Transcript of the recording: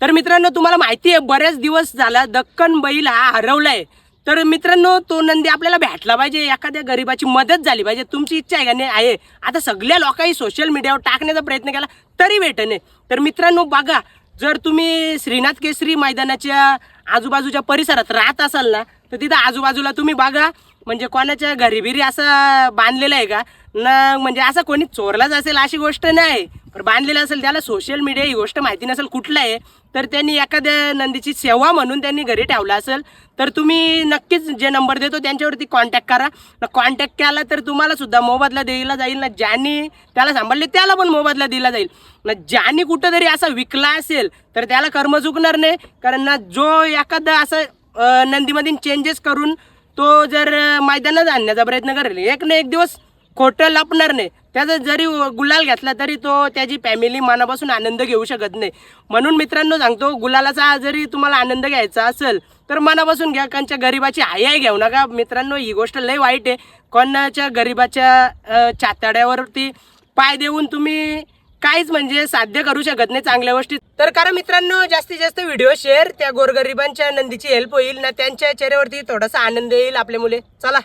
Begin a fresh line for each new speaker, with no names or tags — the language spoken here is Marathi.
तर मित्रांनो तुम्हाला माहिती आहे बरेच दिवस झाला दक्कन बैल हा हरवलाय. तर मित्रांनो तो नंदी आपल्याला भेटला पाहिजे एखाद्या गरीबाची मदत झाली पाहिजे तुमची इच्छा आहे का? नाही आहे. आता सगळ्या लोकांनी सोशल मीडियावर टाकण्याचा प्रयत्न केला तरी भेटणे तर मित्रांनो बघा जर तुम्ही श्रीनाथ केसरी मैदानाच्या आजूबाजूच्या परिसरात राहत असाल ना तर तिथं आजूबाजूला तुम्ही बघा म्हणजे कोणाच्या घरी बिरी असं बांधलेलं आहे का? ना म्हणजे असं कोणी चोरलाच असेल अशी गोष्ट नाही. बांधलेलं असेल त्याला सोशल मीडिया ही गोष्ट माहिती नसेल कुठलं आहे तर त्यांनी एखाद्या नंदीची सेवा म्हणून त्यांनी घरी ठेवला असेल तर तुम्ही नक्कीच जे नंबर देतो त्यांच्यावरती कॉन्टॅक्ट करा. कॉन्टॅक्ट केला तर तुम्हाला सुद्धा मोबदला दिला जाईल ना ज्यांनी त्याला सांभाळले त्याला पण मोबदला दिला जाईल. ना ज्यांनी कुठंतरी असा विकला असेल तर त्याला कर्म चुकणार नाही कारण ना जो एखादा असं नंदीमध्ये चेंजेस करून तो जर मैदानात आणण्याचा प्रयत्न करेल एक ना एक दिवस खोटं लपणार नाही. त्याचा जरी गुलाल घेतला तरी तो त्याची फॅमिली मनापासून आनंद घेऊ शकत नाही. म्हणून मित्रांनो सांगतो गुलालाचा जरी तुम्हाला आनंद घ्यायचा असेल तर मनापासून घ्या. कारणच्या गरिबाची आई घेऊ नका. मित्रांनो ही गोष्ट लय वाईट आहे. कोणाच्या गरिबाच्या अं, चाताड्यावरती पाय देऊन तुम्ही काहीच म्हणजे साध्य करू शकत नाही चांगल्या गोष्टी. तर कारण मित्रांनो जास्तीत जास्त व्हिडिओ शेअर त्या गोरगरिबांच्या नंदीची हेल्प होईल. ना त्यांच्या चेहऱ्यावरती थोडासा आनंद येईल आपल्या मुले. चला.